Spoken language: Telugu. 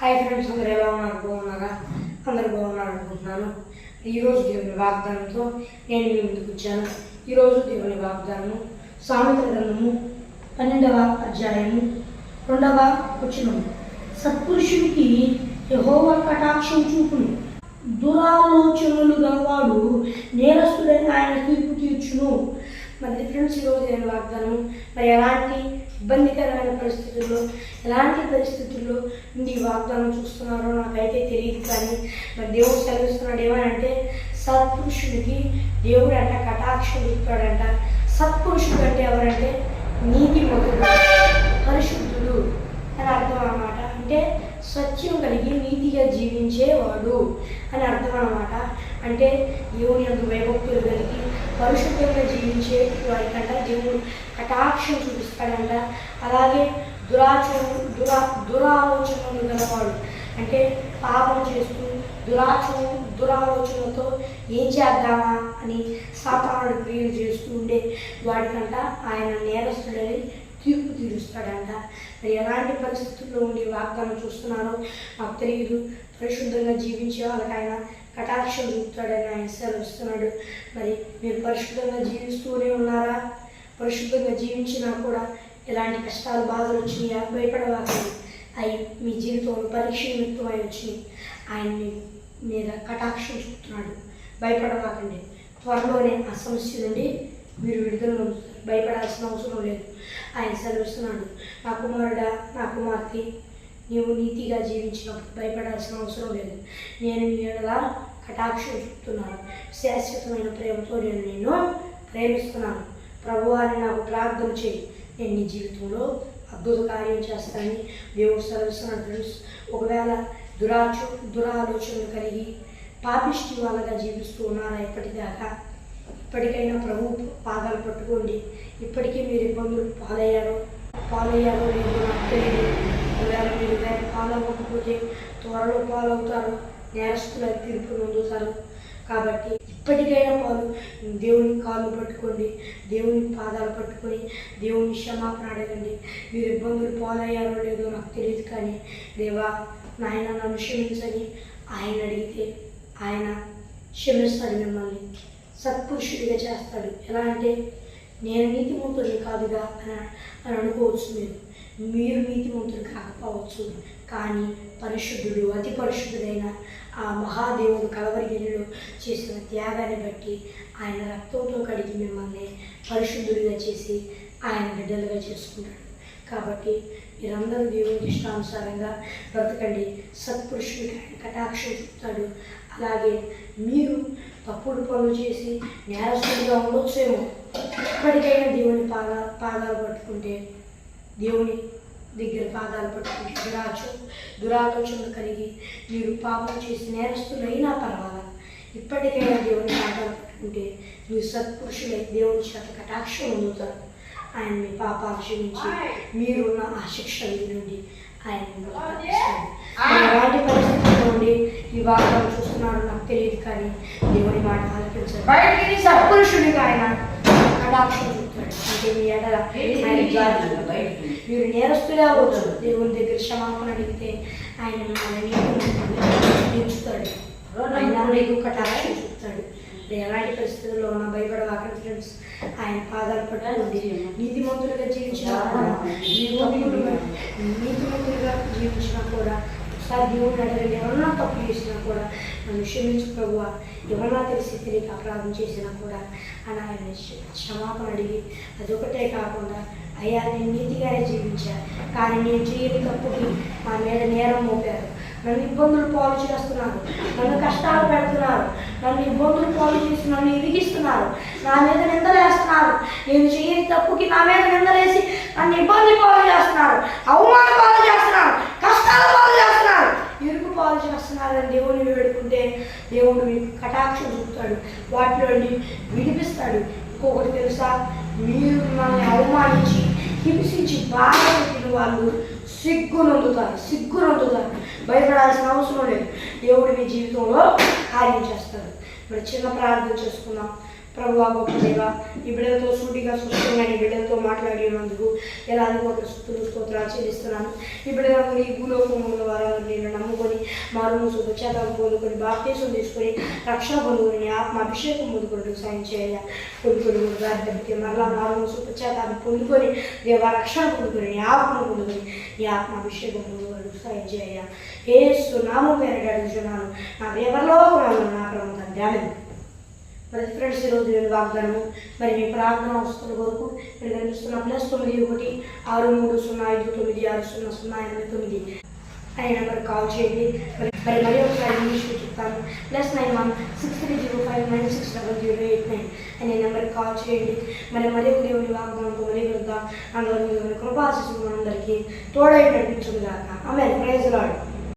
హాయ్ ఫ్రెండ్స్ అందరు ఎలా ఉన్నారు? బాగున్నారా? అందరు బాగున్నారు అనుకుంటున్నాను. ఈరోజు దేవుని వాగ్దానంతో నేను మీ ముందుకు వచ్చాను. ఈరోజు దేవుని వాగ్దానము సామెత గ్రంథము పన్నెండవ అధ్యాయము రెండవ వచనము. సత్పురుషుడికి యహోవ కటాక్షం చూపును. దురాలోచనలు గలవాడు నేరస్తుడైన ఆయన తీర్పు తీర్చును. మరి ఫ్రెండ్స్ ఈరోజు నేను వాగ్దానం? మరి ఎలాంటి ఇబ్బందికరమైన పరిస్థితుల్లో ఎలాంటి పరిస్థితుల్లో నీ వాగ్దానం చూస్తున్నారో నాకైతే తెలియదు కానీ మరి దేవుడు సెలవిస్తున్నాడు ఏమనంటే సత్పురుషుడికి దేవుడు అంట కటాక్షం ఇస్తాడంట సత్పురుషుడు అంటే ఎవరంటే నీతి మొదలు పరిశుద్ధుడు అని అర్థం అన్నమాట. అంటే సత్యం కలిగి నీతిగా జీవించేవాడు అని అర్థం అన్నమాట. అంటే దేవుని యొక్క వైభక్తులు కలిగి పరిశుద్ధంగా జీవించే వారికంట దేవుడు కటాక్షం చూపిస్తాడంట. అలాగే దురాచరణ దురా దురాలోచనలు గలవాడు. అంటే పాపం చేస్తూ దురాచరణ దురాలోచనతో ఏం చేద్దామా అని సాతానుడు క్రియలు చేస్తూ ఉండే వాడికంట ఆయన నేరస్తుడని తీర్పు తీరుస్తాడంట ఎలాంటి పరిస్థితుల్లో ఉండి వాగ్దానం చూస్తున్నారో మాకు తెలియదు పరిశుద్ధంగా జీవించే వాళ్ళకి ఆయన కటాక్షం చూపుతాడని ఆయన సెలవుస్తున్నాడు మరి మీరు పరిశుద్ధంగా జీవిస్తూనే ఉన్నారా? పరిశుద్ధంగా జీవించినా కూడా ఎలాంటి కష్టాలు బాధలు వచ్చినాయా? భయపడవాకండి. అవి మీ జీవితంలో పరీక్ష నిమిత్తమై వచ్చినాయి. ఆయన్ని మీద కటాక్షం చూపుతున్నాడు. భయపడవాకండి. త్వరలోనే ఆ సమస్య నుండి మీరు విడుదల భయపడాల్సిన అవసరం లేదు. ఆయన సెలవిస్తున్నాడు. నా కుమారుడా నా కుమార్తె నీవు నీతిగా జీవించినప్పుడు భయపడాల్సిన అవసరం లేదు. నేను మీ ఎడలా కటాక్షం చూపుతున్నాను. శాశ్వతమైన ప్రేమతో నేను నిన్ను ప్రేమిస్తున్నాను. ప్రభువాన్ని నాకు ప్రార్థన చేయి. నేను నీ జీవితంలో అద్భుత కార్యం చేస్తానని దేవుడు సెలవిస్తున్నాడు ఫ్రెండ్స్. ఒకవేళ దురాచో దురాలోచనలు కలిగి పాపిష్టి వాళ్ళగా జీవిస్తూ ఉన్నారా ఇప్పటిదాకా? ఇప్పటికైనా ప్రభు పాదాలు పట్టుకోండి. ఇప్పటికీ మీరు ఇబ్బందులు పాలయ్యారో పాలయ్యారో లేదో నాకు తెలియదు. ఒకవేళ మీరు దాన్ని పాలవ్వకపోతే త్వరలో పాలవుతారు. నేరస్తుల తీర్పు పొందుతారు కాబట్టి ఇప్పటికైనా పాలు దేవుని కాళ్ళు పట్టుకోండి. దేవుని పాదాలు పట్టుకొని దేవుని క్షమాపణ అడగండి. మీరు ఇబ్బందులు పాలయ్యారో లేదో నాకు తెలియదు కానీ దేవా నాయన నన్ను క్షమించని ఆయన అడిగితే ఆయన క్షమిస్తాడు మిమ్మల్ని. సత్పురుషుడిగా చేస్తాడు. ఎలా అంటే నేను నీతిమంతుడు కాదుగా అని అని అనుకోవచ్చు మీరు. మీరు నీతిమంతుడు కాకపోవచ్చు. కానీ పరిశుద్ధుడు అతి పరిశుద్ధుడైన ఆ మహాదేవుడు కలవరిగిరిలో చేసిన త్యాగాన్ని బట్టి ఆయన రక్తంతో కడిగి మిమ్మల్ని పరిశుద్ధుడిగా చేసి ఆయన బిడ్డలుగా చేసుకుంటాడు కాబట్టి మీరందరూ దేవునికి ఇష్టానుసారంగా బ్రతకండి. సత్పురుషుడికి ఆయన కటాక్షం చెప్తాడు. అలాగే మీరు తప్పుడు పనులు చేసి నేరస్తుడిగా ఉండొచ్చేమో. ఇప్పటికైనా దేవుని పాదా పాదాలు పట్టుకుంటే దేవుని దగ్గర పాదాలు పట్టుకుంటే దురాచ దురాలోచనలు కలిగి మీరు పాపం చేసి నేరస్తులైనా పర్వాలా. ఇప్పటికైనా దేవుని పాదాలు పట్టుకుంటే మీరు సత్పురుషులై దేవుని చేత కటాక్షం పొందుతారు. ఆయన మీ పాపాలు క్షమించి మీరున్న ఆ శిక్ష నుండి ఆయన తప్పిస్తాడు. మీరు ఎలాంటి పరిస్థితుల్లో ఉండి ఈ వాగ్దానం చూస్తున్నాడు నాకు తెలియదు కానీ దేవుని మాట ఆలకించండి. సత్పురుషుడిగా ఆయన కటాక్షం చూపుతాడు. అంటే మీ ఎడల ఆయన జాగ్రత్త మీరు నేరస్తులే అవ్వచ్చు దేవుని దగ్గర క్షమాపణ అడిగితే ఆయన మిమ్మల్ని తీర్చుతాడు ఆయన మీకు కటాక్షం చూపుతాడు. మీరు ఎలాంటి పరిస్థితుల్లో ఉన్న భయపడవాకండి ఫ్రెండ్స్ ఆయన పాదాలు పట్టుకోండి నీతిమంతులుగా జీవించినా నీతిమంతులుగా జీవించినా కూడా ఒకసారి దేవుడిని అడగండి ఎవరన్నా తప్పు చేసినా కూడా నన్ను క్షమించు ప్రభు ఎవరన్నా తెలిసి తెలియక అపరాధం చేసినా కూడా అని ఆయన క్షమాపణ అడిగి అదొకటే కాకుండా అయ్యా నేను నీతిగానే జీవించా కానీ నేను చేయని తప్పుకి నా మీద నేరం మోపారు. నన్ను ఇబ్బందులు పాలు చేస్తున్నారు నన్ను కష్టాలు పెడుతున్నారు నన్ను ఇబ్బందులు పాలు చేసి నన్ను ఇరిగిస్తున్నారు నా మీద నిందలేస్తున్నారు. నేను చేయని తప్పుకి నా మీద నిందలేసి నన్ను ఇబ్బంది పాలు చేస్తున్నారు అవమాన పాలు చేస్తున్నారు. కష్టాల పాలు చేస్తున్నారు. ఇరుకు పాలు చేస్తున్నారని దేవుని వేడుకుంటే దేవుడు కటాక్షం చూపుతాడు. వాటిలోని వినిపిస్తాడు విడిపిస్తాడు. ఇంకొకటి తెలుసా? మీరు మిమ్మల్ని అవమానించి హింసించి బాధ పెట్టిన వాళ్ళు సిగ్గునొందుతారు సిగ్గునొందుతారు భయపడాల్సిన అవసరం లేదు. దేవుడు మీ జీవితంలో కార్యం చేస్తాడు. ఇప్పుడు చిన్న ప్రార్థన చేసుకుందాం. ప్రభు గొప్ప దేవ ఈ బిడ్డలతో సూటిగా స్పష్టంగా ఈ బిడ్డలతో మాట్లాడినందుకు ఎలా కోట్ల స్థుతులు స్తోత్రాలు చెల్లిస్తున్నాను. ఈ బిడ్డలకు ఈ భూలోకంలో వారు నేను నమ్ముకొని మారును పశ్చాత్తాపం పొందుకొని బాప్తీసం తీసుకొని రక్షణ పొందుకొని ఆత్మ అభిషేకం పొందుకుంటూ సాయం చేయాలి కొడుకుడు ప్రార్థనకి మరలా మారును మూసు పొందుకొని దేవ రక్షణ పొందుకొని ఆత్మను పొందుకొని ఈ ఆత్మ అభిషేకం పొందుకొని సాయం చేయాలి ఏ సునామం పేరు అడుగుతున్నాను నా ఎవరిలో నా ప్రముఖ ధ్యానం మరి ఫ్రెండ్స్ ఈరోజు నేను వాగ్దానము మరి మీ ప్రార్థన వస్తున్న వరకు మీరు కనిపిస్తున్న ప్లస్ తొమ్మిది ఒకటి ఆరు మూడు సున్నా ఐదు తొమ్మిది ఆరు సున్నా సున్నా ఎనిమిది తొమ్మిది. అనే నెంబర్ కాల్ చేయండి. మరి మరి మరి ఒకసారి ఇంగ్లీష్లో చెప్తాను. Plus nine one six three zero five nine six double zero eight nine. అనే నెంబర్కి కాల్ చేయండి. మరి మరి ఒక దేవుని వాగ్దానంతో మరి వెళ్దాం అందరూ దేవుని కృపాశిస్తుంది అందరికీ తోడై నడిపించుకుందాక ఆమె ప్రైజ్ లాడ్